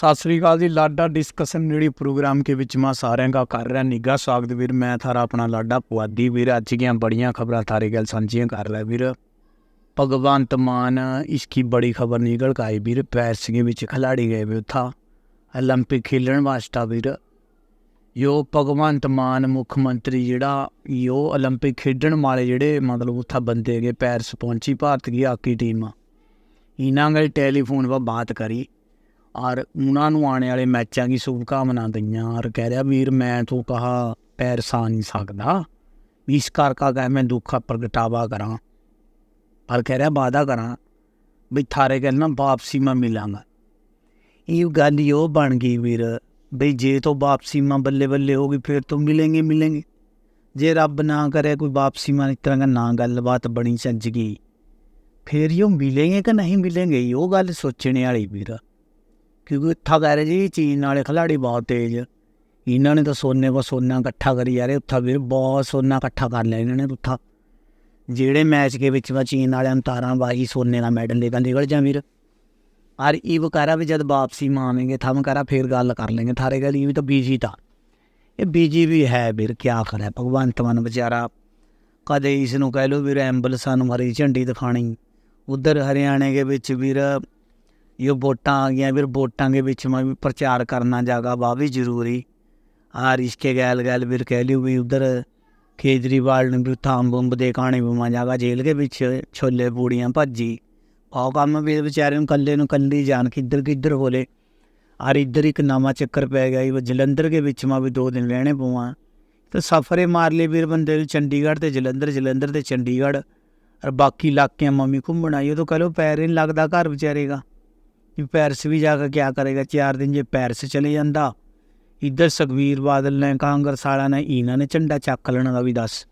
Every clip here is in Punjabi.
ਸਤਿ ਸ੍ਰੀ ਅਕਾਲ ਜੀ, ਲਾਡਾ ਡਿਸਕਸ਼ਨ ਜਿਹੜੀ ਪ੍ਰੋਗਰਾਮ ਕੇ ਵਿੱਚ ਮੈਂ ਸਾਰਿਆਂ ਦਾ ਕਰ ਰਿਹਾ ਨਿੱਗਾ ਸਵਾਗਤ ਵੀਰ, ਮੈਂ ਥਾਰਾ ਆਪਣਾ ਲਾਡਾ ਪੁਆਦੀ ਵੀਰ, ਅੱਜ ਦੀਆਂ ਬੜੀਆਂ ਖਬਰਾਂ ਥਾਰੇ ਗੱਲ ਸਾਂਝੀਆਂ ਕਰ ਰਿਹਾ ਵੀਰ। ਭਗਵੰਤ ਮਾਨ, ਇਸ ਕੀ ਬੜੀ ਖਬਰ ਨਿਕਲ ਕੇ ਆਈ ਵੀਰ ਪੈਰਸਿੰਗ ਵਿੱਚ ਖਿਲਾੜੀ ਗਏ ਵੀ ਉਥਾ ਓਲੰਪਿਕ ਖੇਡਣ ਵਾਸਤੇ ਵੀਰ। ਯੋ ਭਗਵੰਤ ਮਾਨ ਮੁੱਖ ਮੰਤਰੀ ਜਿਹੜਾ, ਯੋ ਓਲੰਪਿਕ ਖੇਡਣ ਵਾਲੇ ਜਿਹੜੇ ਮਤਲਬ ਉਥਾ ਬੰਦੇ ਗਏ ਪੈਰਸ ਪਹੁੰਚੀ ਭਾਰਤ ਦੀ ਹਾਕੀ ਟੀਮ ਇਹਨਾਂ ਨਾਲ ਟੈਲੀਫੋਨ 'ਤੇ ਬਾਤ ਕਰੀ। ਔਰ ਉਹਨਾਂ ਨੂੰ ਆਉਣ ਵਾਲੇ ਮੈਚਾਂ ਦੀ ਸ਼ੁਭਕਾਮਨਾ ਦਈਆਂ ਔਰ ਕਹਿ ਰਿਹਾ ਵੀਰ ਮੈਂ ਤੂੰ ਕਹਾ ਪੈਰ ਸਾ ਨਹੀਂ ਸਕਦਾ। ਵੀ ਇਸ ਕਰਕੇ ਕਹੇ ਮੈਂ ਦੁੱਖ ਪ੍ਰਗਟਾਵਾ ਕਰਾਂ। ਪਰ ਕਹਿ ਰਿਹਾ ਵਾਦਾ ਕਰਾਂ ਵੀ ਥਾਰੇ ਗੱਲ ਨਾ ਵਾਪਸੀ ਮੈਂ ਮਿਲਾਂਗਾ। ਇਹ ਗੱਲ ਹੀ ਉਹ ਬਣ ਗਈ ਵੀਰ ਬਈ ਜੇ ਤੋਂ ਵਾਪਸੀ ਮਾਂ ਬੱਲੇ ਬੱਲੇ ਹੋਗੀ ਫਿਰ ਤੋਂ ਮਿਲਾਂਗੇ ਮਿਲਾਂਗੇ। ਜੇ ਰੱਬ ਨਾ ਕਰੇ ਕੋਈ ਵਾਪਸੀ ਮਾਂ ਇਸ ਤਰ੍ਹਾਂ ਨਾ ਗੱਲਬਾਤ ਬਣੀ ਸੱਜ ਗਈ। ਫਿਰ ਯੋ ਮਿਲेंगे ਕਿ ਨਹੀਂ ਮਿਲेंगे ਉਹ ਗੱਲ ਸੋਚਣੇ ਵਾਲੀ ਵੀਰ। ਕਿਉਂਕਿ ਇੱਥਾ ਕਹਿ ਰਹੇ ਜੀ ਚੀਨ ਵਾਲੇ ਖਿਲਾੜੀ ਬਹੁਤ ਤੇਜ਼। ਇਹਨਾਂ ਨੇ ਤਾਂ ਸੋਨੇ ਕੋ ਸੋਨਾ ਇਕੱਠਾ ਕਰੀ ਜਾ ਰਹੇ ਉੱਥਾ ਵੀਰ ਬਹੁਤ ਸੋਨਾ ਇਕੱਠਾ ਕਰ ਲਿਆ ਇਹਨਾਂ ਨੇ ਉੱਥਾ। ਜਿਹੜੇ ਮੈਚ ਦੇ ਵਿੱਚ ਵਾ ਚੀਨ ਵਾਲਿਆਂ ਨੂੰ ਤਾਰਾਂ ਬਾਈ ਸੋਨੇ ਦਾ ਮੈਡਲ ਲੈ ਕੇ ਨਿਕਲ ਜਾ ਵੀਰ। ਆਰ ਇਹ ਵਕਾਰਾ ਵੀ ਜਦ ਵਾਪਸੀ ਮਾਵੇਂਗੇ ਥਮ ਕਰਾ ਫੇਰ ਗੱਲ ਕਰ ਲੈਂਗੇ ਥਾਰੇ ਗੱਲ, ਇਹ ਵੀ ਤਾਂ ਬੀਜੀ ਤਾਂ। ਇਹ ਬੀਜੀ ਵੀ ਹੈ ਵੀਰ ਕੀ ਕਰੇ ਭਗਵੰਤ ਮਨ ਵਿਚਾਰਾ। ਕਦੇ ਇਸ ਨੂੰ ਕਹਿ ਲੋ ਵੀਰ, ਐਂਬੂਲੈਂਸਾਂ ਨੂੰ ਹਰੀ ਝੰਡੀ ਦਿਖਾਣੀ। ਉਧਰ ਹਰਿਆਣੇ ਦੇ ਵਿੱਚ ਵੀਰ ਇਹ ਵੋਟਾਂ ਆ ਗਈਆਂ ਫਿਰ ਵੋਟਾਂ ਦੇ ਵਿੱਚ ਮੈਂ ਵੀ ਪ੍ਰਚਾਰ ਕਰਨਾ ਜਾਗਾ ਵਾ ਵੀ ਜ਼ਰੂਰੀ। ਆ ਰਿਸ਼ਕੇ ਗੈਲ ਗੈਲ ਫਿਰ ਕਹਿ ਲਿਓ ਵੀ ਉਧਰ ਕੇਜਰੀਵਾਲ ਨੇ ਵੀ ਥਾਮ ਬੰਬ ਦੇ ਕਾਣੇ ਵੀ ਜਾਗਾ, ਜੇਲ੍ਹ ਦੇ ਵਿੱਚ ਛੋਲੇ ਪੂੜੀਆਂ ਭੱਜੀ। ਆਹ ਕੰਮ ਵੀ ਵਿਚਾਰੇ ਨੂੰ ਕੱਲੇ ਨੂੰ ਕੱਲੀ ਜਾਣ ਕਿੱਧਰ ਕਿੱਧਰ ਹੋਲੇ ਆਰ ਇੱਧਰ ਇੱਕ ਨਵਾਂ ਚੱਕਰ ਪੈ ਗਿਆ ਇਹ ਜਲੰਧਰ ਦੇ ਵਿੱਚ ਮੈਂ ਵੀ ਦੋ ਦਿਨ ਰਹਿਣੇ ਪਵਾਂ ਤੇ ਸਫਰੇ ਮਾਰ ਲਈ ਵੀਰ ਬੰਦੇ ਨੂੰ, ਚੰਡੀਗੜ੍ਹ ਤੇ ਜਲੰਧਰ ਜਲੰਧਰ ਤੇ ਚੰਡੀਗੜ੍ਹ। ਔਰ ਬਾਕੀ ਇਲਾਕਿਆਂ ਮੰਮੀ ਘੁੰਮਣ ਆਈ ਉਹ ਤਾਂ ਕਹ ਲੋ ਪੈਰ ਨਹੀਂ ਲੱਗਦਾ ਘਰ ਵਿਚਾਰੇਗਾ ਵੀ ये ਵੀ ਜਾ ਕੇ क्या ਕਰੇਗਾ? ਚਾਰ ਦਿਨ ਜੇ पैरिस ਚਲੇ ਜਾਂਦਾ इधर ਸੁਖਵੀਰ ਬਾਦਲ ਨੇ, ਕਾਂਗਰਸ ਵਾਲਾ ਨੇ, ਇਹਨਾਂ ਨੇ ਝੰਡਾ ਚੱਕ ਲੈਣਾ ਦਾ ਵੀ ਦੱਸ।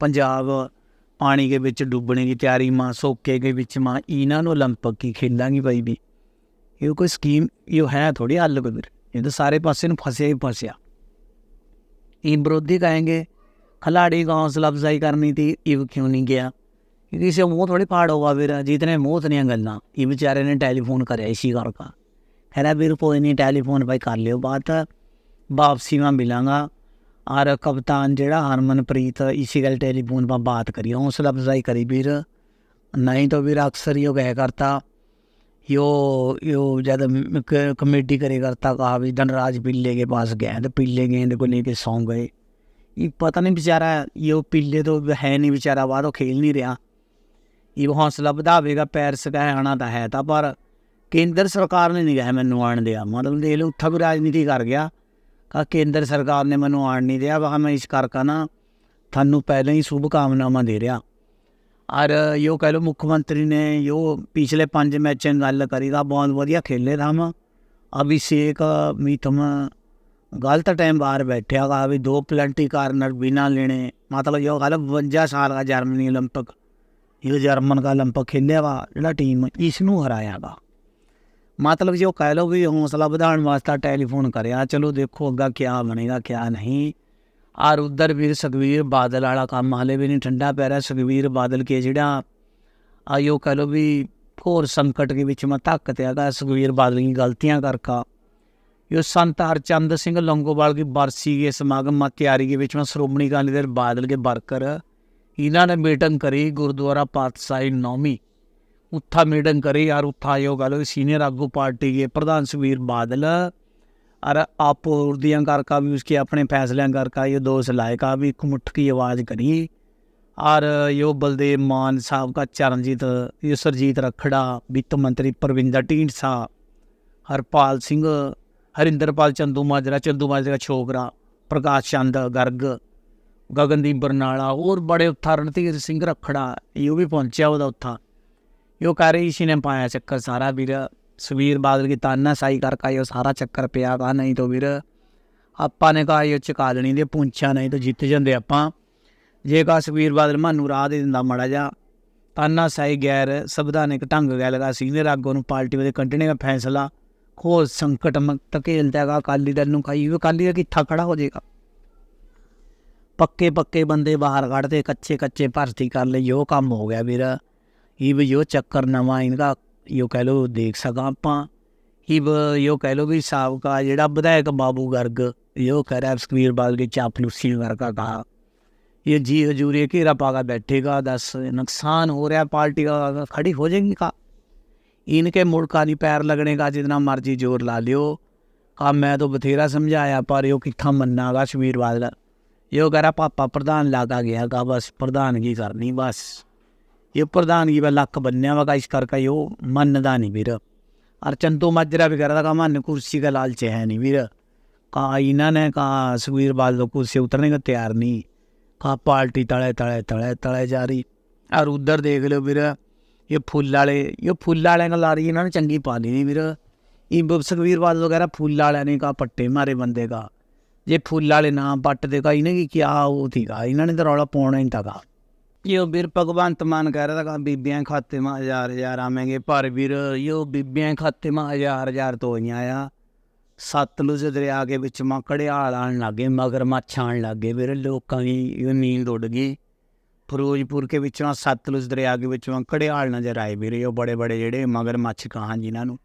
ਪੰਜਾਬ ਪਾਣੀ ਦੇ ਵਿੱਚ ਡੁੱਬਣੇ ਦੀ ਤਿਆਰੀ ਮਾਂ, ਸੋਕੇ ਦੇ ਵਿੱਚ ਮਾਂ, ਇਹਨਾਂ ਨੂੰ 올림픽 ਕੀ ਖੇਡਾਂਗੀ ਬਾਈ ਵੀ। ਇਹ ਕੋਈ ਸਕੀਮ ਇਹ ਹੈ ਥੋੜੀ ਹੱਲ ਬਦਰ ਇਹ ਤਾਂ ਸਾਰੇ ਪਾਸੇ ਨੂੰ ਫਸਿਆ ਹੀ ਫਸਿਆ। ਇਹ ਵਿਰੋਧੀ ਕਹਾਂਗੇ, ਖਿਲਾੜੀ ਦਾ ਹੌਸਲਾ ਅਫਜ਼ਾਈ ਕਰਨੀ ਤੇ, ਇਹ ਕਿਉਂ ਨਹੀਂ ਗਿਆ? क्योंकि इसे मुँह थोड़ी फाड़ होगा फिर जितने मुँह उतनियाँ गल्ला ये बेचारे ने टेलीफोन करे इसी घर का खैर फिर कोई नहीं टेलीफोन भाई कर लियो बात वापसी में मिलांगा और कप्तान जड़ा हरमनप्रीत इसी गल टेलीफोन पर बात करी हौसला अफजाई करी फिर नहीं तो फिर अक्सर यो कह करता यो यो जब कमेटी करे करता कहा भी धनराज पिल्ले के पास गए तो पिल्ले गेंद को लेके सौ गए ये पता नहीं बेचारा ये पिल्ले तो है नहीं बेचारा वह तो खेल नहीं रहा ਇਹ ਹੌਸਲਾ ਵਧਾਵੇਗਾ ਪੈਰਿਸ ਕਹੇ ਆਣਾ ਤਾਂ ਹੈ ਤਾਂ ਪਰ ਕੇਂਦਰ ਸਰਕਾਰ ਨੇ ਨਹੀਂ ਕਿਹਾ ਮੈਨੂੰ ਆਣ ਦਿਆ ਮਤਲਬ ਦੇ ਲੋ ਉੱਥਾ ਵੀ ਰਾਜਨੀਤੀ ਕਰ ਗਿਆ ਕਾ ਕੇਂਦਰ ਸਰਕਾਰ ਨੇ ਮੈਨੂੰ ਆਣ ਨਹੀਂ ਦਿਆ ਵਾ ਮੈਂ ਇਸ ਕਰਕੇ ਨਾ ਤੁਹਾਨੂੰ ਪਹਿਲਾਂ ਹੀ ਸ਼ੁਭ ਕਾਮਨਾਵਾਂ ਦੇ ਰਿਹਾ ਔਰ ਯੋ ਕਹ ਲੋ ਮੁੱਖ ਮੰਤਰੀ ਨੇ ਯੋ ਪਿਛਲੇ ਪੰਜ ਮੈਚਾਂ ਗੱਲ ਕਰੀਦਾ ਬਹੁਤ ਵਧੀਆ ਖੇਲੇ ਰਾਮ ਅਭਿਸ਼ੇਕ ਮੀਤਮ ਗਲਤ ਟਾਈਮ ਬਾਹਰ ਬੈਠਿਆ ਗਾ ਵੀ ਦੋ ਪਲੰਟੀ ਕਾਰਨਰ ਬਿਨਾ ਲੈਣੇ ਮਤਲਬ ਯੋ ਗੱਲ 52 ਸਾਲ ਦਾ ਜਰਮਨੀ 올림픽 ਇਹ ਜਰਮਨ ਦਾ 올림픽 ਖੇਲਿਆ ਵਾ ਜਿਹੜਾ ਟੀਮ ਇਸ ਨੂੰ ਹਰਾਇਆਗਾ ਮਤਲਬ ਜੋ ਕਹਿ ਲੋ ਵੀ ਹੌਸਲਾ ਵਧਾਉਣ ਵਾਸਤੇ ਟੈਲੀਫੋਨ ਕਰਿਆ ਚਲੋ ਦੇਖੋ ਅੱਗਾ ਕੀ ਬਣੇਗਾ ਕੀ ਨਹੀਂ ਔਰ ਉਧਰ ਵੀਰ ਸੁਖਵੀਰ ਬਾਦਲ ਵਾਲਾ ਕੰਮ ਹਾਲੇ ਵੀ ਨਹੀਂ ਠੰਡਾ ਪੈ ਰਿਹਾ ਸੁਖਵੀਰ ਬਾਦਲ ਕੇ ਜਿਹੜਾ ਆਇਓ ਕਹਿ ਲੋ ਵੀ ਘੋਰ ਸੰਕਟ ਦੇ ਵਿੱਚ ਮੈਂ ਧੱਕ ਤੇ ਹੈਗਾ ਸੁਖਵੀਰ ਬਾਦਲ ਦੀ ਗਲਤੀਆਂ ਕਰਕਾ ਇਹ ਸੰਤ ਹਰਚੰਦ ਸਿੰਘ ਲੰਗੋਵਾਲ ਦੀ ਬਰਸੀ ਦੇ ਸਮਾਗਮ ਮਾ ਤਿਆਰੀ ਦੇ ਵਿੱਚ ਮੈਂ ਸ਼੍ਰੋਮਣੀ ਅਕਾਲੀ ਦਲ ਬਾਦਲ ਕੇ ਵਰਕਰ ਇਹਨਾਂ ਨੇ ਮੀਟਿੰਗ ਕਰੀ ਗੁਰਦੁਆਰਾ ਪਾਤਸ਼ਾਹੀ ਨੌਮੀ ਉੱਥਾ ਮੀਟਿੰਗ ਕਰੀ ਯਾਰ ਉੱਥਾ ਆਯੋਗ ਆਲੋ ਸੀਨੀਅਰ ਆਗੂ ਪਾਰਟੀ ਦੇ ਪ੍ਰਧਾਨ ਸੁਵੀਰ ਬਾਦਲ और आप और दियाँ कर का भी उसके अपने फैसलों कर का ये दोष लाए का भी घुमठ की आवाज़ करी और यो बलदेव मान साहब का चरणजीत यो सरजीत रखड़ा वित्त मंत्री परविंदर ढींडसा हरपाल सिंह हरिंदरपाल चंदू माजरा चंदू माजरा का छोकरा प्रकाश चंद गर्ग ਗਗਨਦੀਪ ਬਰਨਾਲਾ, ਹੋਰ ਬੜੇ ਉੱਥਾ ਰਣਧੀਰ ਸਿੰਘ ਰਖੜਾ, ਇਹ ਵੀ ਪਹੁੰਚਿਆ ਉਹਦਾ ਉੱਥਾ। ਇਹ ਕਰ ਰਹੀ ਸੀ ਨੇ ਪਾਇਆ ਚੱਕਰ ਸਾਰਾ ਵੀਰ ਸਵੀਰ ਬਾਦਲ ਕੀ ਤਾਨਾ ਸਾਈ ਕਰ ਇਹ ਸਾਰਾ ਚੱਕਰ ਪਿਆ ਵਾ, ਨਹੀਂ ਤਾਂ ਵੀਰ, ਆਪਾਂ ਨੇ ਕਹਾ ਇਹ ਚਕਾ ਲੈਣੀ ਦੇ ਪੁੰਛਾ ਨਹੀਂ ਤਾਂ ਜਿੱਤ ਜਾਂਦੇ ਆਪਾਂ। ਜੇ ਕਾ ਸਵੀਰ ਬਾਦਲ ਮਾਨੂੰ ਰਾਹ ਦੇ ਦਿੰਦਾ ਮੜਾ ਜਾ ਤਾਨਾ ਸਾਈ ਗੈਰ ਸੰਵਿਧਾਨਿਕ ਢੰਗ ਗੈ ਲਗਾ ਸੀਨੀਅਰ ਆਗੂ ਨੂੰ ਪਾਰਟੀ ਦੇ ਕੱਢਣੇ ਦਾ ਫੈਸਲਾ। ਖੋ ਸੰਕਟ ਮਕ ਖੇਲਦਾ ਗਾ ਅਕਾਲੀ ਦਲ ਨੂੰ ਖਾਈ ਉਹ ਅਕਾਲੀ ਦਾ ਕਿੱਥਾ ਖੜਾ ਹੋ ਜਾਏਗਾ? ਪੱਕੇ ਪੱਕੇ ਬੰਦੇ ਬਾਹਰ ਕੱਢਦੇ ਕੱਚੇ ਕੱਚੇ ਭਰਤੀ ਕਰ ਲਈ ਉਹ ਕੰਮ ਹੋ ਗਿਆ ਵੀਰ ਇਹ ਵੀ ਉਹ ਚੱਕਰ ਨਵਾਂ ਇਨਕਾ ਯੋ ਕਹ ਲੋ ਦੇਖ ਸਕਾਂ ਆਪਾਂ ਹੀ ਯੋ ਕਹਿ ਲੋ ਵੀ ਸਾਬਕਾ ਜਿਹੜਾ ਵਿਧਾਇਕ ਬਾਬੂ ਗਰਗ ਯੋ ਕਹਿ ਰਿਹਾ ਸੁਖਬੀਰ ਬਾਦਲ की चापलूसी करका कहा ये जी हजूर ये घेरा पागा बैठेगा दस नुकसान हो रहा है पार्टी का खड़ी हो जाएगी का इनके मुड़का नहीं पैर लगने का जितना मर्जी जोर ला लियो कहा मैं तो बथेरा समझाया पर यो कितना मन्नागा सुखबीर बादल यो कह रहा पापा प्रधान लादा गया का बस प्रधानगी करनी बस ये प्रधानगी पर लख बनने वा का इस करके यो मनदा नहीं वीर और चंतू माजरा भी कह रहा था का मन कुर्सी का लालच है नहीं वीर कहा इन्होंने कहा सुवीर बाल कुर्सी उतरने का तैयार नहीं कहा पार्टी तले तले तले तले जा रही और उधर देख लो वीर ये फुल वाले ये फुल वाले का लारी इन्होंने चंगी पा ली नहीं वीर इन सुखबीर बाल वगैरह फुल वाले ने कहा पट्टे मारे बंदे का ਮਾਰੇ ਬੰਦੇ ਕਾ ਜੇ ਫੁੱਲ ਵਾਲੇ ਨਾ ਪੱਟ ਦੇ ਕਾ ਇਹਨੇ ਕੀ ਕਿਹਾ ਉਹ ਥੀਗਾ ਇਹਨਾਂ ਨੇ ਤਾਂ ਰੌਲਾ ਪਾਉਣਾ ਹੀ ਤੱਕਾ यो ਵੀਰ ਭਗਵੰਤ ਮਾਨ ਕਹਿ ਰਿਹਾ ਤਾਂ ਬੀਬੀਆਂ ਖਾਤੇ ਮਾ ਹਜ਼ਾਰ ਹਜ਼ਾਰ ਆਵੇਂਗੇ, ਪਰ ਵੀਰ ਯੋ ਬੀਬੀਆਂ ਖਾਤੇ ਮਾ ਹਜ਼ਾਰ ਹਜ਼ਾਰ ਤੋਈਆਂ ਆ, ਸਤਲੁਜ ਦਰਿਆ ਦੇ ਵਿੱਚ ਮਾ ਘੜਿਆਲ ਆਣ ਲੱਗੇ ਮਗਰ ਆਣ ਲੱਗੇ ਵੀਰ, ਲੋਕਾਂ ਦੀ ਨੀਂਦ ਉੱਡ ਗਈ। ਫਿਰੋਜ਼ਪੁਰ ਕੇ ਵਿੱਚੋਂ ਸਤਲੁਜ ਦਰਿਆ ਦੇ ਵਿੱਚੋਂ ਘੜਿਆਲ ਨਜ਼ਰ ਆਏ ਵੀਰੇ ਉਹ ਬੜੇ ਬੜੇ ਜਿਹੜੇ ਮਗਰ ਮੱਛ ਕਹਾਂ ਜਿਨ੍ਹਾਂ ਨੂੰ।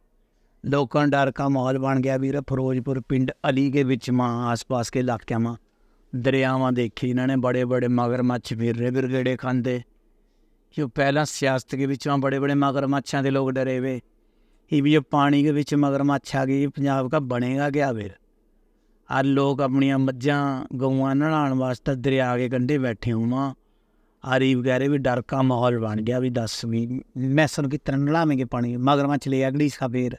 ਲੋਕਾਂ ਨੂੰ ਡਰ ਕਾ ਮਾਹੌਲ ਬਣ ਗਿਆ ਵੀਰ। ਫਿਰੋਜ਼ਪੁਰ ਪਿੰਡ ਅਲੀ ਦੇ ਵਿੱਚ ਮਾ, ਆਸ-ਪਾਸ ਕੇ ਇਲਾਕਿਆਂ ਮਾ। ਦਰਿਆਵਾਂ ਦੇਖੀ ਇਹਨਾਂ ਨੇ, ਬੜੇ ਬੜੇ ਮਗਰਮੱਛ ਫਿਰ ਰਹੇ ਬਿਰਗੇੜੇ ਖਾਂਦੇ। ਕਿ ਪਹਿਲਾਂ ਸਿਆਸਤ ਦੇ ਵਿੱਚੋਂ ਬੜੇ ਬੜੇ ਮਗਰਮੱਛਾਂ ਦੇ ਲੋਕ ਡਰੇ ਵੇ। ਇਹ ਵੀ ਇਹ ਪਾਣੀ ਦੇ ਵਿੱਚ ਮਗਰਮੱਛ ਆ ਗਈ, ਪੰਜਾਬ ਦਾ ਬਣੇਗਾ ਕਿਆ ਫਿਰ ਆ ਲੋਕ ਆਪਣੀਆਂ ਮੱਝਾਂ, ਗਊਆਂ ਨਲਾਉਣ ਵਾਸਤੇ ਦਰਿਆ ਦੇ ਕੰਢੇ ਬੈਠੇ ਹੋਵਾਂ ਆਰੀ ਵਗੈਰੇ ਵੀ ਡਰ ਕਾ ਮਾਹੌਲ ਬਣ ਗਿਆ ਵੀ ਦੱਸ ਵੀ ਮੈਸਨ ਕੀ ਤਰ੍ਹਾਂ ਨਲਾਵੇਂਗੇ ਪਾਣੀ? ਮਗਰਮੱਛ ਲੈ ਅਗਲੀ ਸਾ ਫੇਰ।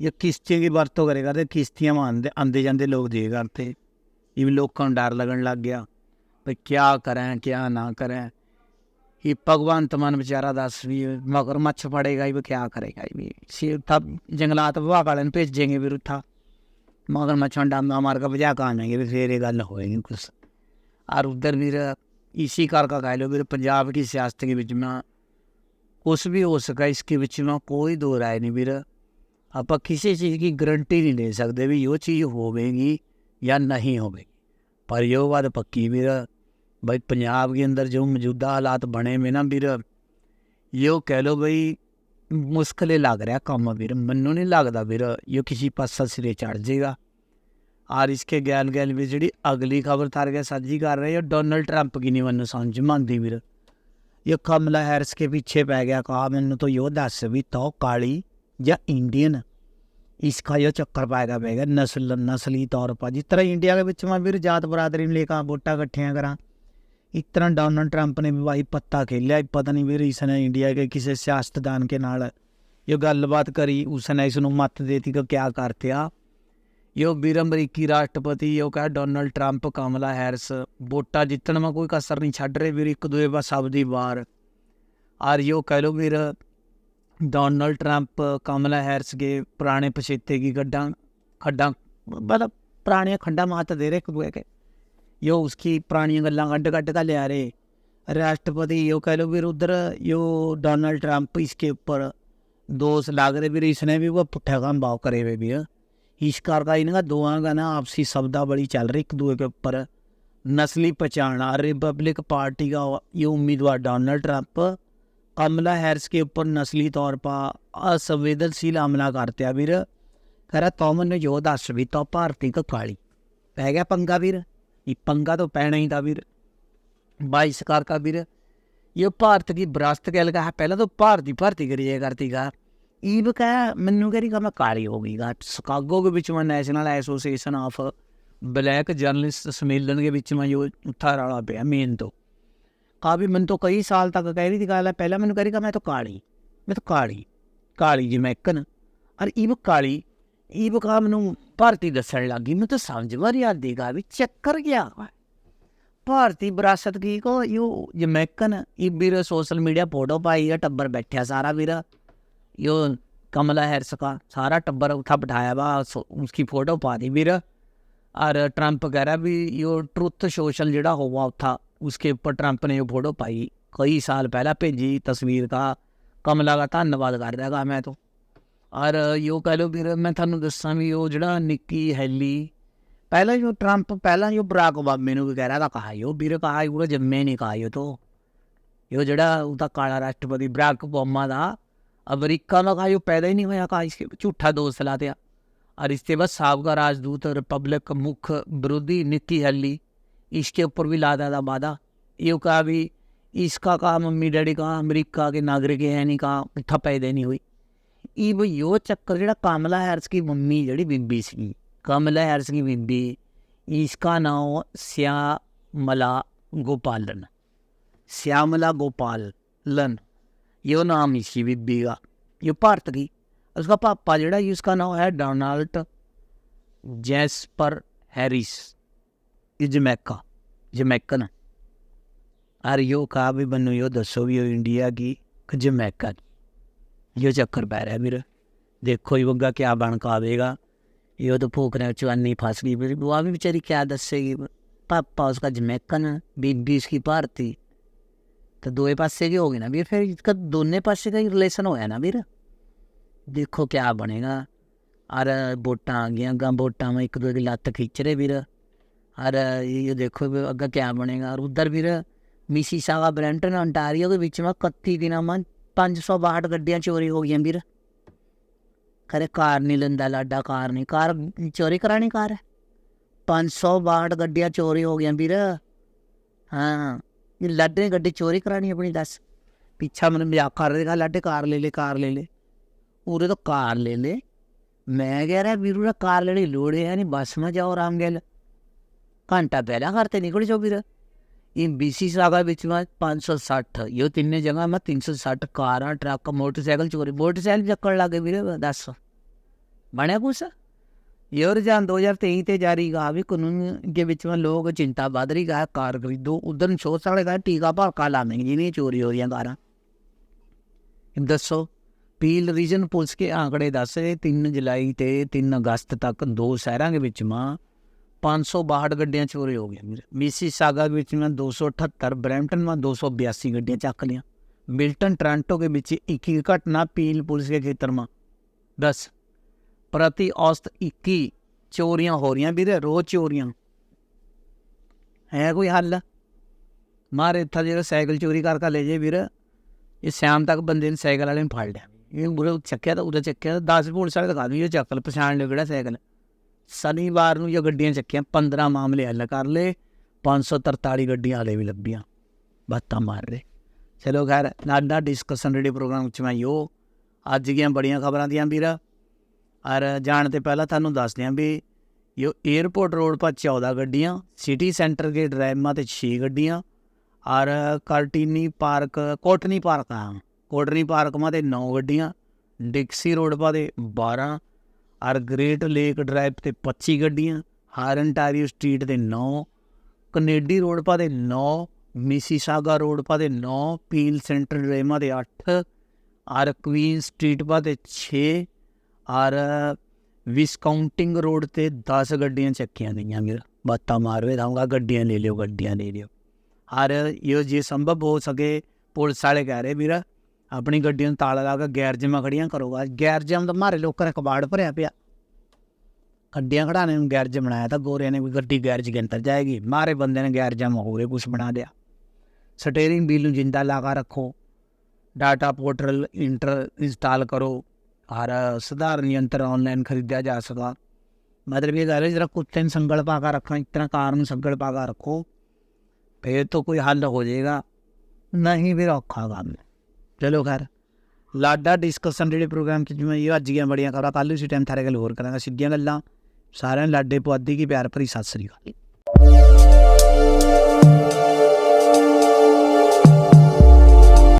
ये किस्ती की वरतों करेगा तो किस्तियाँ आते आते जाते लोग देगा करते ये भी लोगों को डर लगन लग गया भाई क्या करें क्या ना करें ये भगवंत मान बेचारा दस भी मगर मच्छ पड़ेगा ये क्या करेगा ये भी तब जंगलात विभाग वाले भेजेंगे भी रुथा मगर मच्छर डांडा मार कर भजा कर आएंगे भी फिर ये गल होएगी कुछ और उधर भी इसी करके कह लो भी पंजाब की सियासत के बीच में कुछ भी हो सका इसके बीच में कोई दो राय नहीं भी आप किसी चीज़ की गारंटी नहीं ले सकते भी यो चीज़ होवेगी या नहीं होवेगी पर यो बात पक्की ਵੀਰ भाई पंजाब के अंदर जो मौजूदा हालात बने हुए ना ਵੀਰ यो कह लो भाई ਮੁਸ਼ਕਲੇ ਲੱਗ ਰਿਹਾ ਕੰਮ ਵੀਰ ਮੈਨੂੰ ਨਹੀਂ ਲੱਗਦਾ ਵੀਰ ਇਹ ਕਿਸੇ ਪਾਸਾ ਸਿਰੇ ਚੜ ਜਾਏਗਾ ਔਰ ਇਸਕੇ ਗੈਲ ਗੈਲ ਵੀ ਜਿਹੜੀ ਅਗਲੀ ਖਬਰ ਤਾਰ ਕੇ ਸਾਂਝੀ ਕਰ ਰਹੇ ਹੋ ਡੋਨਲਡ ਟਰੰਪ ਕੀ ਨਹੀਂ ਮੈਨੂੰ ਸਮਝ ਮੰਦੀ ਵੀਰ ਇਹ ਕਮਲਾ ਹੈਰਿਸ ਕੇ ਪਿੱਛੇ ਪੈ ਗਿਆ ਕਹਾ ਮੈਨੂੰ ਤਾਂ ਯੋ ਦੱਸ ਵੀ ਤੋ ਕਾਲੀ या इंडियन इसका यह चक्कर पाएगा पेगा नस्ल नस्ली तौर पर जिस तरह इंडिया के बीच में भी जात बरादरी में लेकर वोटा इकट्ठिया करा इस तरह डोनाल्ड ट्रंप ने भी भाई पत्ता खेलिया पता नहीं भी इसने इंडिया के किसी सियासतदान के नाल ये गलबात करी उसने इसनों मत देती कि क्या करते आ यो वीर अमरीकी राष्ट्रपति यो कह डोनाल्ड ट्रंप कमला हैरिस वोटा जितने में कोई कसर नहीं छड़ रहे वीर एक दूए पर सब की वार और यो कह लो वीर ਡੋਨਲਡ ਟਰੰਪ ਕਮਲਾ ਹੈਰਿਸ ਕੇ ਪੁਰਾਣੇ ਪਛੇਤੇ ਕੀ ਗੱਡਾਂ ਖੱਡਾਂ ਮਤਲਬ ਪੁਰਾਣੀਆਂ ਖੰਡਾਂ ਮਾਤ ਦੇ ਰਹੇ ਇੱਕ ਦੂਏ ਕੇ यो उसकी पुरानी गल्लां कड्ढ कड्ढ का ले आ रहे राष्ट्रपति यो कह लो फिर उधर यो डोनाल्ड ट्रंप इसके ऊपर दोष लाग रहे फिर इसने भी वो पुट्ठा काम भाव करे हुए भी है इस कार का इनका दोआ का ना आपसी शब्दा बड़ी चल रही एक दूसरे के ऊपर नस्ली पहचान रिपब्लिक पार्टी का ये उम्मीदवार डोनाल्ड ट्रंप कमला हैरिस के ऊपर नस्ली तौर पर असंवेदनशील हमला करते हैं फिर कह रहा तो मैंने यो दस भी तो भारती का काली पै गया पंगा फिर ये पंगा तो पैना ही था वीर बाई सरकार का वीर ये भारत की विरासत के लगा है पहले तो भारत की भर्ती करी जाया करती का ईब कह मैनू कह रही का मैं काली हो गई गा शिकागो के बिच में National Association of Black Journalist सम्मेलन के बिच में जो उत्था रौला पे मेन तो कहा भी मैंने तो कई साल तक कह रही थी गल पहले मैंने कह रही मैं तो काली मैं तो काली काली जमैकन और ईब काली ਈਬ ਕਾ ਮੈਨੂੰ ਭਾਰਤੀ ਦੱਸਣ ਲੱਗੀ ਮੈਨੂੰ ਤਾਂ ਸਮਝ ਮਾਰੀ ਆਦੀ ਗਾ ਵੀ ਚੱਕਰ ਗਿਆ ਵਾ ਭਾਰਤੀ ਵਿਰਾਸਤ ਕੀ ਕੋ ਯੋ ਜਮੈਕਨ ਇਹ ਵੀਰ ਸੋਸ਼ਲ ਮੀਡੀਆ ਫੋਟੋ ਪਾਈ ਆ ਟੱਬਰ ਬੈਠਿਆ ਸਾਰਾ ਵੀਰ ਯੋ ਕਮਲਾ ਹੈਰਿਸ का सारा टब्बर उठा बिठाया वा उसकी फोटो पा दी ਵੀਰ और ट्रंप कह रहा भी यो ट्रुथ सोशल ਜਿਹੜਾ हुआ था उसके ऊपर ट्रंप ने ये फोटो पाई कई साल पहला भेजी तस्वीर का कमला का धन्यवाद कर रहा गा मैं तो ਔਰ ਯੋ ਕਹ ਲੋ ਵੀਰ ਮੈਂ ਤੁਹਾਨੂੰ ਦੱਸਾਂ ਵੀ ਉਹ ਜਿਹੜਾ ਨਿੱਕੀ ਹੈਲੀ ਪਹਿਲਾਂ ਜੋ ਟਰੰਪ ਪਹਿਲਾਂ ਜੋ ਬਰਾਕ ਓਬਾਮੇ ਨੂੰ ਵੀ ਕਹਿ ਰਿਹਾ ਤਾਂ ਕਹਾ ਯੋ ਵੀਰ ਕਹਾ ਉਹ ਜੰਮੇ ਨਹੀਂ ਕਹਾ ਯੋ ਤੋ ਯੋ ਜਿਹੜਾ ਉਹਦਾ ਕਾਲਾ ਰਾਸ਼ਟਰਪਤੀ ਬਰਾਕ ਓਬਾਮਾ ਦਾ अमेरिका में कहा यो पैदा ही नहीं हुआ कहा इसके झूठा दोष ला दिया और इसके बाद साबका राजदूत रिपब्लिक का मुख्य विरोधी नीति हल्ली इसके ऊपर भी लादा था वादा यो कहा भी इसका कहा मम्मी डैडी कहा अमेरिका के नागरिक है नहीं कहा इतना पैदा ही नहीं हुई ਇਹ ਵੀ ਯੋ ਚੱਕਰ ਜਿਹੜਾ ਕਮਲਾ ਹੈਰਿਸ ਦੀ ਮੰਮੀ ਜਿਹੜੀ ਬੀਬੀ ਸੀ ਕਮਲਾ ਹੈਰਿਸ ਦੀ ਬੀਬੀ ਇਸਕਾ ਨਾਮ श्यामला गोपालन श्यामला गोपालन यो नाम इसकी बीबी का ये भारत की उसका पापा जेड़ा जी उसका नाम है डोनाल्ड जैसपर हैरिस ये जमैका जमैकन और यो कहा भी बनो यो दसो भी यो इंडिया की कि जमैका की यो चक्कर पै रहा है मेरा देखो ये वग्गा क्या बन का आवेगा यो तो फूकने चवानी फंस गई मेरी बुआ भी बेचारी क्या दसेगी पापा उसका जमैकन बीबी उसकी भारती तो दोए पासे की होगी ना ਵੀਰ ਫਿਰ इसका दोनों पासे का ही रिलेशन होया ना ਵੀਰ ਦੇਖੋ ਕਿਆ ਬਣੇਗਾ ਔਰ ਵੋਟਾਂ ਆ ਗਈਆਂ ਗਾ ਵੋਟਾਂ में ਇੱਕ ਦੂਜੇ ਦੀ ਲੱਤ ਖਿੱਚ ਰਹੇ ਵੀਰ ਔਰ ਇਹ ਦੇਖੋ ਵੀ ਅੱਗਾ ਕਿਆ ਬਣੇਗਾ। ਔਰ ਉਧਰ ਵੀਰ ਮਿਸੀਸਾਗਾ ਬ੍ਰੈਂਟਨ ontario ਦੇ ਵਿੱਚ ਮੈਂ 31 ਦਿਨਾਂ ਮੈਂ 562 ਗੱਡੀਆਂ ਚੋਰੀ ਹੋ ਗਈਆਂ ਵੀਰ। ਕਰੇ ਕਾਰ ਨਹੀਂ ਲੈਂਦਾ, ਲਾਡਾ ਕਾਰ ਨਹੀਂ। ਕਾਰ ਚੋਰੀ ਕਰਾਣੀ ਕਾਰ ਹੈ? 562 ਗੱਡੀਆਂ ਚੋਰੀ ਹੋ ਗਈਆਂ ਵੀਰ। ਹਾਂ, ਇਹ ਲਾਡੇ ਗੱਡੀ ਚੋਰੀ ਕਰਾਣੀ ਆਪਣੀ, ਦੱਸ। ਪਿੱਛਾ ਮੈਨੂੰ ਮਜ਼ਾਕ ਕਰ ਰਿਹਾ ਲਾਡੇ ਕਾਰ ਲੈ ਲੈ, ਕਾਰ ਲੈ ਲੈ। ਉਰੇ ਤਾਂ ਕਾਰ ਲੈ ਲੈ। ਮੈਂ ਕਹਿ ਰਿਹਾ ਵੀਰੂ ਦਾ ਕਾਰ ਲੈਣੀ ਲੋੜ ਹੈ ਨਹੀਂ, ਬੱਸ ਮੈਂ ਜਾਓ ਆਰਾਮ ਗੱਲ ਘੰਟਾ ਪਹਿਲਾਂ ਘਰ ਤੇ ਨਿਕਲ ਜਾਓ ਵੀਰ ਇਹ ਬੀਸੀ ਸਾਗਾ ਵਿੱਚ ਮੈਂ 560 ਇਹ ਤਿੰਨੇ ਜਗ੍ਹਾ ਮੈਂ 360 ਕਾਰਾਂ, ਟਰੱਕ, ਮੋਟਰਸਾਈਕਲ ਚੋਰੀ, ਮੋਟਰਸਾਈਕਲ ਚੱਕਣ ਲੱਗੇ ਵੀਰੇ, ਦੱਸ। ਬਣਿਆ ਕੁਛ? ਇਹ ਰੁਝਾਨ 2023 ਤੇ ਜਾਰੀ ਗਾ ਵੀ ਕਾਨੂੰਨ ਦੇ ਵਿੱਚ ਮੈਂ ਲੋਕ ਚਿੰਤਾ ਵੱਧ ਰਹੀ ਗਾ, ਕਾਰ ਖਰੀਦੋ, ਉਧਰ ਨੂੰ ਸੋਚ ਸਕਦੇ ਗਾ, ਟੀਕਾ ਭਾਕਾ ਲਾਵੇਂਗੇ ਜਿਹਨੇ ਚੋਰੀ ਹੋ ਰਹੀਆਂ ਕਾਰਾਂ। ਦੱਸੋ ਪੀਲ ਰੀਜਨ ਪੁਲਿਸ ਕੇ ਆંકੜੇ ਦੱਸ ਰਹੇ 3 ਜੁਲਾਈ ਤੇ 3 ਅਗਸਤ ਤੱਕ ਦੋ ਸ਼ਹਿਰਾਂ ਦੇ ਵਿੱਚ ਮਾਂ 562 ਗੱਡੀਆਂ ਚੋਰੀ ਹੋ ਗਈਆਂ। ਵੀਰ ਮੀਸੀ ਸਾਗਾ ਵਿੱਚ ਮੈਂ 278 ਬਰੈਂਪਟਨ ਮੈਂ 282 ਗੱਡੀਆਂ ਚੱਕ ਲੀਆਂ ਮਿਲਟਨ, ਟ੍ਰਾਂਟੋ ਦੇ ਵਿੱਚ ਇੱਕ ਹੀ ਘਟਨਾ, ਪੀਲ ਪੁਲਿਸ ਦੇ ਖੇਤਰ ਮਾ। ਦਸ, ਪ੍ਰਤੀ ਔਸਤ 21 ਚੋਰੀਆਂ ਹੋ ਰਹੀਆਂ ਵੀਰੇ, ਰੋਜ਼ ਚੋਰੀਆਂ। ਹੈ ਕੋਈ ਹੱਲ? ਮਾਰੇ, ਇੱਥਾ ਜਿਹੜਾ ਸਾਈਕਲ ਚੋਰੀ ਕਰਕੇ ਲੈ ਜੇ ਵੀਰ। ਇਹ ਸ਼ਾਮ ਤੱਕ ਬੰਦੇ ਨੇ ਸਾਈਕਲ ਵਾਲੇ ਨੂੰ ਫੜ ਲਿਆ ਇਹ ਉਰੇ ਚੱਕਿਆ ਤਾਂ ਉਰੇ ਚੱਕਿਆ 10 ਪੁਲਿਸ ਵਾਲੇ ਦਿਖਾ ਦੂ ਇਹ ਚੱਕਲ ਪਛਾਣ ਲਿਓ ਕਿਹੜਾ ਸਾਈਕਲ। ਸ਼ਨੀਵਾਰ ਨੂੰ ਜੋ ਗੱਡੀਆਂ ਚੱਕੀਆਂ 15 ਮਾਮਲੇ ਹੱਲ ਕਰ ਲਏ 543 ਗੱਡੀਆਂ ਹਲੇ ਵੀ ਲੱਭੀਆਂ, ਬਾਤਾਂ ਮਾਰ ਰਹੇ। ਚਲੋ ਖੈਰ ਨਾਡਾ ਡਿਸਕਸ਼ਨ ਰੇਡੀ ਪ੍ਰੋਗਰਾਮ ਚ ਮੈਂ ਯੋ ਅੱਜ ਦੀਆਂ ਬੜੀਆਂ ਖਬਰਾਂ ਦੀਆਂ ਵੀਰ। ਔਰ ਜਾਣ ਤੇ ਪਹਿਲਾਂ ਤੁਹਾਨੂੰ ਦੱਸ ਦਿਆਂ ਵੀ ਯੋ 에어ਪੋਰਟ ਰੋਡ 'ਪਰ 14 ਗੱਡੀਆਂ ਸਿਟੀ ਸੈਂਟਰ ਦੇ ਡਰਾਈਵ ਤੇ 6 ਗੱਡੀਆਂ, ਔਰ ਕਾਰਟੀਨੀ ਪਾਰਕ, ਕੋਟਨੀ ਪਾਰਕ ਆ ਕੋਟਨੀ ਪਾਰਕ ਮਾ ਤੇ 9 ਗੱਡੀਆਂ, ਡਿਕਸੀ ਰੋਡ ਪਾ ਤੇ 12 ਔਰ ਗ੍ਰੇਟ ਲੇਕ ਡਰਾਈਵ ਤੇ 25 ਗੱਡੀਆਂ, ਹਾਰਨ ਹਾਰਨਟਾਰੀਓ ਸਟਰੀਟ ਤੇ 9 ਕਨੇਡੀ ਰੋਡ ਪਾ ਤੇ 9 ਮਿਸੀਸਾਗਾ ਰੋਡ ਪਾ ਦੇ 9 ਪੀਲ ਸੈਂਟਰ ਰੇਮਾ ਦੇ 8 ਔਰ ਕੁਈਨ ਸਟਰੀਟ ਪਾ ਤੇ 6 ਔਰ ਵਿਸਕਾਊਂਟਿੰਗ ਰੋਡ ਤੇ 10 ਗੱਡੀਆਂ ਚੱਕੀਆਂ ਗਈਆਂ ਵੀਰ। ਬਾਤਾਂ ਮਾਰਵੇ ਰਹੂੰਗਾ ਗੱਡੀਆਂ ਲੈ ਲਿਓ, ਗੱਡੀਆਂ ਲੈ ਲਿਓ। ਔਰ ਇਹ ਜੇ ਸੰਭਵ ਹੋ ਸਕੇ, ਪੁਲਿਸ ਵਾਲੇ ਕਹਿ ਰਹੇ ਵੀਰ ਆਪਣੀ ਗੱਡੀ ਨੂੰ ਤਾਲਾ ਲਾ ਕੇ ਗੈਰ ਮਾ ਖੜੀਆਂ ਕਰੋਗਾ ਗੈਰ ਗੈਰਜ ਦਾ ਮਾਰੇ ਲੋਕਾਂ ਨੇ ਕਬਾੜ ਭਰਿਆ ਪਿਆ। ਗੱਡੀਆਂ ਖੜਾਣੇ ਨੂੰ ਗੈਰਜ ਬਣਾਇਆ ਤਾਂ ਗੋਰਿਆਂ ਨੇ ਵੀ ਗੱਡੀ ਗੈਰਜ ਕੇ ਅੰਦਰ ਜਾਏਗੀ। ਮਾਰੇ ਬੰਦੇ ਨੇ ਗੈਰਜਾਂ ਮਾ ਹੋਰੇ ਕੁਝ ਬਣਾ ਦਿਆ ਸਟੀਅਰਿੰਗ ਵੀਲ ਨੂੰ ਜਿੰਦਾ ਲਗਾ ਰੱਖੋ। ਡਾਟਾ ਪੋਰਟਲ ਇੰਟਰ ਇੰਸਟਾਲ ਕਰੋ। ਹਰ ਸਧਾਰਨ ਯੰਤਰ ਆਨਲਾਈਨ ਖਰੀਦਿਆ ਜਾ ਸਕਦਾ। ਮਤਲਬ ਇਹ ਗੱਲ ਹੈ ਜਰਾ ਕੁੱਤੇ ਨੂੰ ਸੰਗਲ ਪਾ ਕੇ ਰੱਖਾਂ, ਇਸ ਤਰ੍ਹਾਂ ਕਾਰ ਨੂੰ ਸੰਗਲ ਪਾ ਕੇ ਰੱਖੋ। ਫਿਰ ਤਾਂ ਕੋਈ ਹੱਲ ਹੋ ਜਾਏਗਾ। ਨਹੀਂ ਫਿਰ ਔਖਾ ਕੰਮ ਹੈ ਚਲੋ ਖੈਰ। ਲਾਡਾ ਡਿਸਕਸ਼ਨ ਜਿਹੜੇ ਪ੍ਰੋਗਰਾਮ ਚ ਜਿਵੇਂ ਇਹ ਅੱਜ ਦੀਆਂ ਬੜੀਆਂ ਖਬਰਾਂ। ਕੱਲ੍ਹ ਉਸੇ ਟਾਈਮ ਥਾਰੇ ਗੱਲ ਹੋਰ ਕਰਾਂਗਾ, ਸਿੱਧੀਆਂ ਗੱਲਾਂ। ਸਾਰਿਆਂ ਨੂੰ ਲਾਡੇ ਪੁਆਧੀ ਕੀ ਪਿਆਰ ਭਰੀ, ਸਤਿ ਸ੍ਰੀ ਅਕਾਲ।